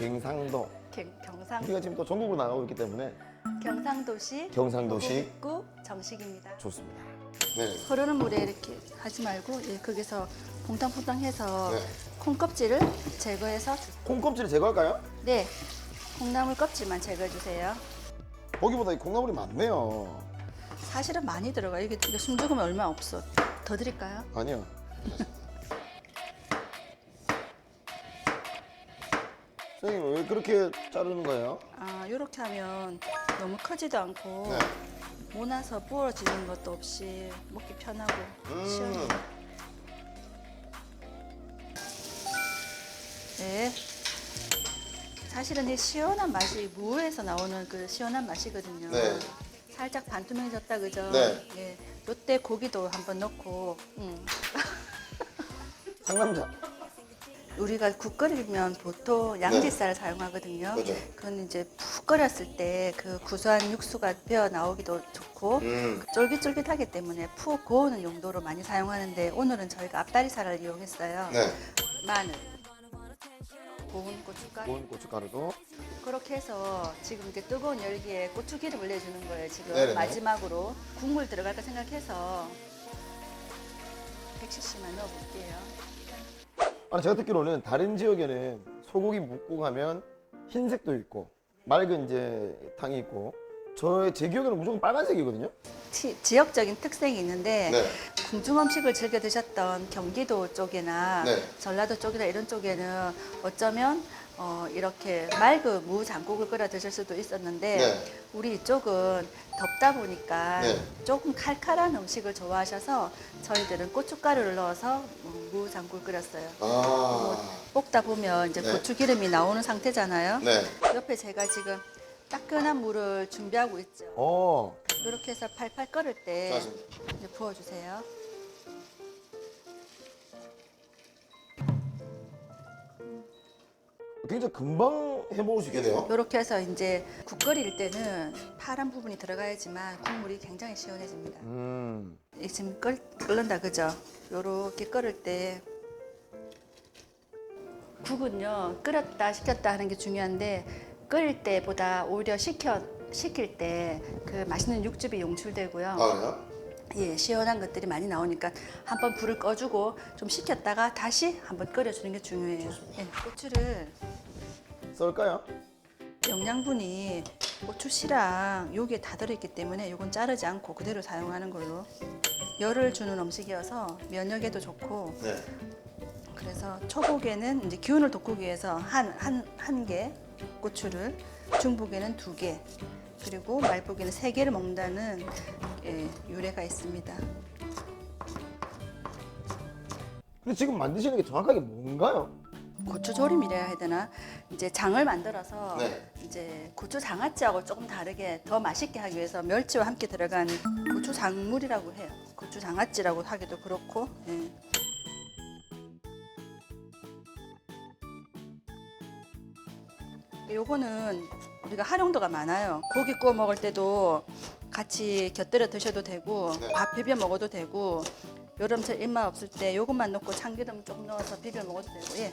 경상도. 경, 경상 우리가 지금 또 전국으로 나가고 있기 때문에 경상도시 경상도시 구 정식입니다. 좋습니다. 네. 흐르는 물에 이렇게 하지 말고 예, 거기서 퐁당퐁당해서 네. 콩껍질을 제거해서 콩껍질을 제거할까요? 네 콩나물 껍질만 제거해 주세요. 거기보다 이 콩나물이 많네요. 사실은 많이 들어가요. 이게, 이게 숨죽으면 얼마 없어. 더 드릴까요? 아니요. 선생님 왜 그렇게 자르는 거예요? 아 이렇게 하면 너무 크지도 않고 네. 모나서 부어지는 것도 없이 먹기 편하고 음. 시원해요. 네. 사실은 이 시원한 맛이 무에서 나오는 그 시원한 맛이거든요. 네. 살짝 반투명해졌다 그죠? 네. 예. 요때 고기도 한번 넣고 음. 상남자. 우리가 국 끓이면 보통 양지살을 사용하거든요. 네. 그죠. 그건 이제 푹 끓였을 때 그 구수한 육수가 배어 나오기도 좋고 음. 쫄깃쫄깃하기 때문에 푹 고우는 용도로 많이 사용하는데 오늘은 저희가 앞다리살을 이용했어요. 네. 마늘, 고운 고춧가루 고운 고춧가루도. 그렇게 해서 지금 이제 뜨거운 열기에 고추기름을 내주는 거예요. 지금 네네네. 마지막으로 국물 들어갈까 생각해서 100cc만 넣어볼게요. 아니 제가 듣기로는 다른 지역에는 소고기 묵고 가면 흰색도 있고 맑은 이제 탕이 있고 저의 제 기억에는 무조건 빨간색이거든요. 티- 지역적인 특색이 있는데 네. 궁중 음식을 즐겨 드셨던 경기도 쪽이나 네. 전라도 쪽이나 이런 쪽에는 어쩌면 어, 이렇게 맑은 무 장국을 끓여 드실 수도 있었는데 네. 우리 이쪽은 덥다 보니까 네. 조금 칼칼한 음식을 좋아하셔서 저희들은 고춧가루를 넣어서 음, 무 장국을 끓였어요. 아. 볶다 보면 이제 네. 고추 기름이 나오는 상태잖아요. 네. 옆에 제가 지금 따끈한 물을 준비하고 있죠. 어. 이렇게 해서 팔팔 끓을 때. 이제 부어주세요. 굉장히 금방 해먹을 수 있겠네요. 이렇게 해서 이제 국 끓일 때는 파란 부분이 들어가야지만 국물이 굉장히 시원해집니다. 음. 이 지금 끓, 끓는다 그죠? 요렇게 끓을 때 국은요 끓였다 식혔다 하는 게 중요한데 끓일 때보다 오히려 식혀 식힐 때 그 맛있는 육즙이 용출되고요. 그래요? 예, 시원한 것들이 많이 나오니까 한번 불을 꺼주고 좀 식혔다가 다시 한번 끓여주는 게 중요해요. 예, 고추를 썰까요? 영양분이 고추 씨랑 여기에 다 들어있기 때문에 이건 자르지 않고 그대로 사용하는 걸로 열을 주는 음식이어서 면역에도 좋고 네. 그래서 초복에는 이제 기운을 돋구기 위해서 한 한 한 개 고추를 중복에는 두 개 그리고 말복에는 세 개를 먹는다는 예, 유래가 있습니다. 근데 지금 만드시는 게 정확하게 뭔가요? 고추 조림이라 해야 되나 이제 장을 만들어서 네. 이제 고추 장아찌하고 조금 다르게 더 맛있게 하기 위해서 멸치와 함께 들어간 고추 장물이라고 해요. 고추 장아찌라고 하기도 그렇고. 예. 요거는 우리가 활용도가 많아요. 고기 구워 먹을 때도 같이 곁들여 드셔도 되고 네. 밥 비벼 먹어도 되고 여름철 입맛 없을 때 요것만 넣고 참기름 조금 넣어서 비벼 먹어도 되고 예.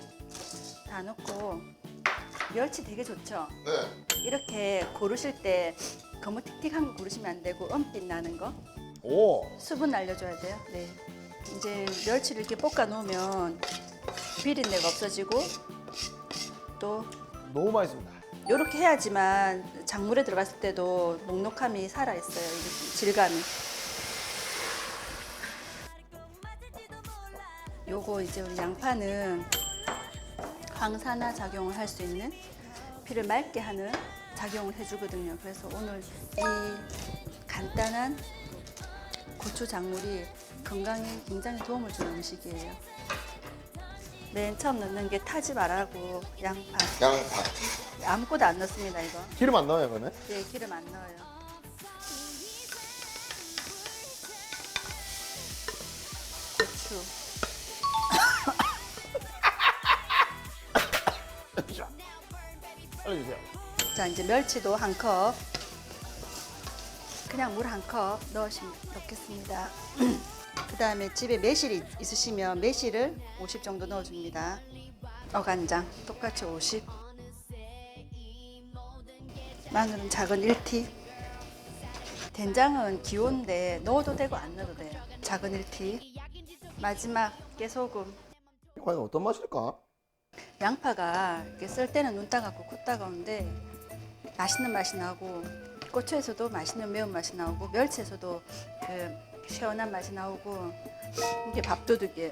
다 넣고 멸치 되게 좋죠. 네. 이렇게 고르실 때 너무 틱틱한 거 고르시면 안 되고 은빛 나는 거 오. 수분 날려줘야 돼요. 네. 이제 멸치를 이렇게 볶아 놓으면 비린내가 없어지고 또 너무 맛있습니다. 이렇게 해야지만 작물에 들어갔을 때도 넉넉함이 살아 있어요. 질감이. 요거 이제 우리 양파는 항산화 작용을 할 수 있는 피를 맑게 하는 작용을 해주거든요. 그래서 오늘 이 간단한 고추 작물이 건강에 굉장히 도움을 주는 음식이에요. 맨 처음 넣는 게 타지 말라고 양파. 양파. 아무것도 안 넣습니다 이거. 기름 안 넣어요, 그러면? 네 기름 안 넣어요. 자 이제 멸치도 한 컵. 그냥 물 한 컵 넣으시면 넣겠습니다. 그 다음에 집에 매실이 있으시면 매실을 50 정도 넣어줍니다. 어간장 똑같이 50. 마늘은 작은 1티. 된장은 기온데 넣어도 되고 안 넣어도 돼요. 작은 1티. 마지막 깨소금. 과연 어떤 맛일까? 양파가 이렇게 쓸 때는 눈 따갑고 코 따가운데 맛있는 맛이 나고 고추에서도 맛있는 매운맛이 나오고 멸치에서도 그 시원한 맛이 나오고 이게 밥도둑이에요.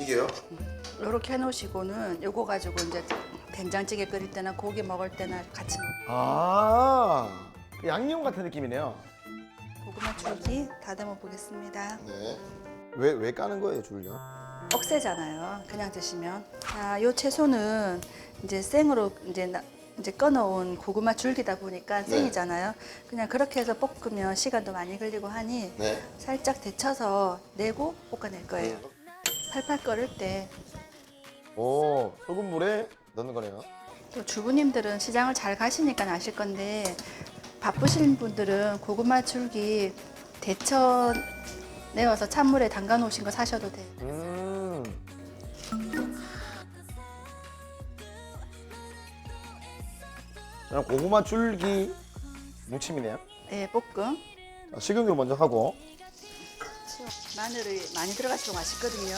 이게요? 이렇게 해놓으시고는 요거 가지고 이제 된장찌개 끓일 때나 고기 먹을 때나 같이 먹고 아, 그 양념 같은 느낌이네요. 고구마 줄기 다듬어 보겠습니다. 네. 왜, 왜 까는 거예요, 줄요? 억세잖아요. 그냥 드시면. 자, 요 채소는 이제 생으로 이제 나- 이제 꺼놓은 고구마 줄기다 보니까 네. 생이잖아요. 그냥 그렇게 해서 볶으면 시간도 많이 걸리고 하니 네. 살짝 데쳐서 내고 볶아낼 거예요. 팔팔 끓을 때 또 오, 소금물에 넣는 거네요. 주부님들은 시장을 잘 가시니까 아실 건데 바쁘신 분들은 고구마 줄기 데쳐 내어서 찬물에 담가 놓으신 거 사셔도 돼요. 음. 그냥 고구마 줄기 무침이네요. 네, 볶음. 자, 식용유 먼저 하고. 마늘이 많이 들어갈수록 맛있거든요.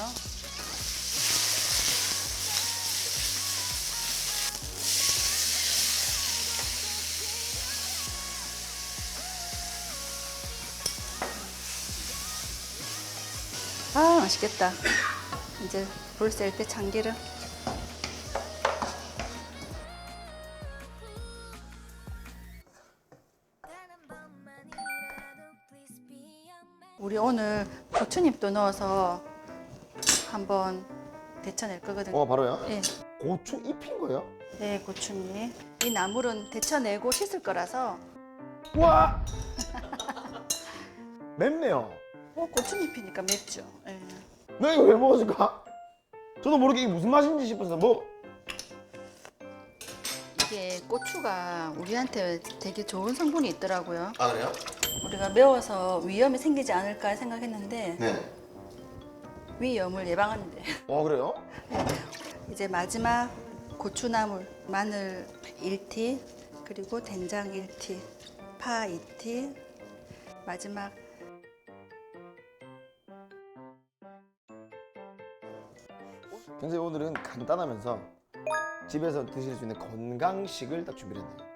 아 맛있겠다. 이제 불 셀 때 참기름. 오늘 고추잎도 넣어서 한번 데쳐낼 거거든요. 어, 바로요? 네, 고추 잎인 거예요? 네, 고추잎. 이 나물은 데쳐내고 씻을 거라서 와! 맵네요. 어, 고추잎이니까 맵죠. 예. 나 이거 왜 먹었을까? 저도 모르게 이게 무슨 맛인지 싶어서 뭐 이게 고추가 우리한테 되게 좋은 성분이 있더라고요. 아 그래요? 우리가 매워서 위염이 생기지 않을까 생각했는데 네. 위염을 예방하는데 어 그래요? 이제 마지막 고추나물 마늘 1티 그리고 된장 1티 파 2티 마지막 굉장히 오늘은 간단하면서 집에서 드실 수 있는 건강식을 딱 준비를 했네요.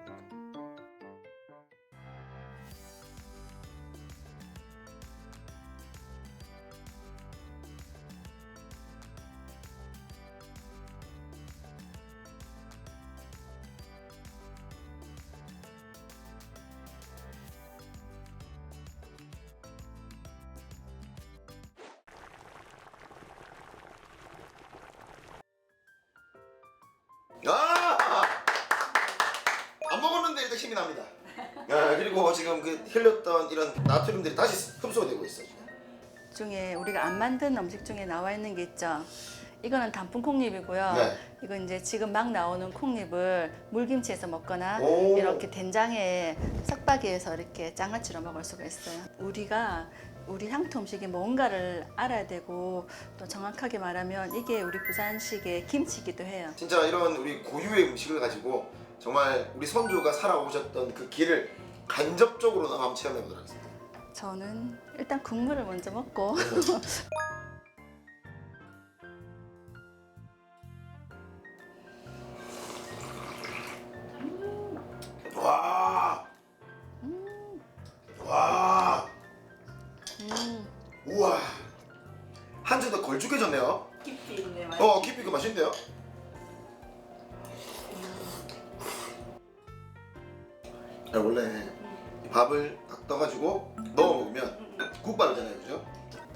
안 먹었는데 일단 힘이 납니다. 아, 그리고 지금 그 흘렸던 이런 나트륨들이 다시 흡수가 되고 있어요. 지금. 중에 우리가 안 만든 음식 중에 나와 있는 게 있죠. 이거는 단풍 콩잎이고요. 네. 이건 이제 지금 막 나오는 콩잎을 물김치에서 먹거나 오. 이렇게 된장에 싹박이해서 이렇게 장아찌로 먹을 수가 있어요. 우리가 우리 향토 음식이 뭔가를 알아야 되고 또 정확하게 말하면 이게 우리 부산식의 김치기도 해요. 진짜 이런 우리 고유의 음식을 가지고 정말 우리 선조가 살아오셨던 그 길을 간접적으로나마 한번 체험해 보도록 하겠습니다. 저는 일단 국물을 먼저 먹고. 와, 와, 음, 우와, 한줄더 걸쭉해졌네요. 깊이 있네 어, 깊이 그 맛있는데요? 아, 원래 이 밥을 딱 떠가지고 넣어 먹으면 국밥이잖아요, 그죠?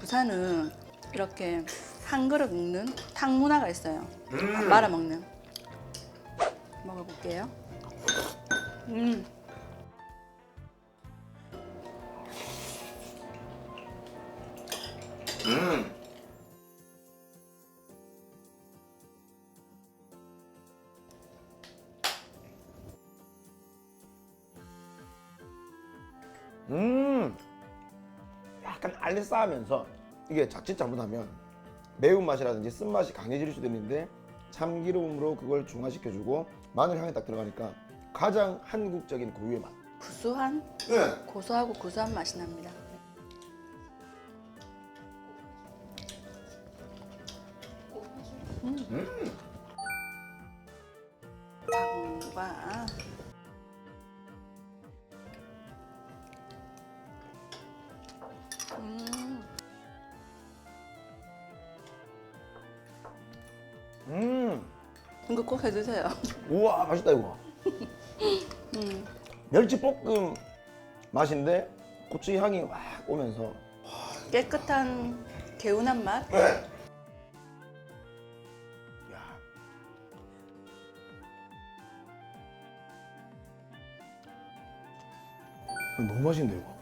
부산은 이렇게 한 그릇 먹는 탕 문화가 있어요. 음. 말아 먹는. 먹어볼게요. 음, 음. 음. 약간 알싸하면서 이게 자칫 잘못하면 매운맛이라든지 쓴맛이 강해질 수도 있는데 참기름으로 그걸 중화시켜주고 마늘 향이 딱 들어가니까 가장 한국적인 고유의 맛. 구수한 네. 고소하고 구수한 맛이 납니다. 음. 닭과 이거 꼭 해주세요. 우와 맛있다 이거. 음, 멸치볶음 맛인데 고추 향이 확 오면서 깨끗한 개운한 맛. 야. 너무 맛있는데 이거.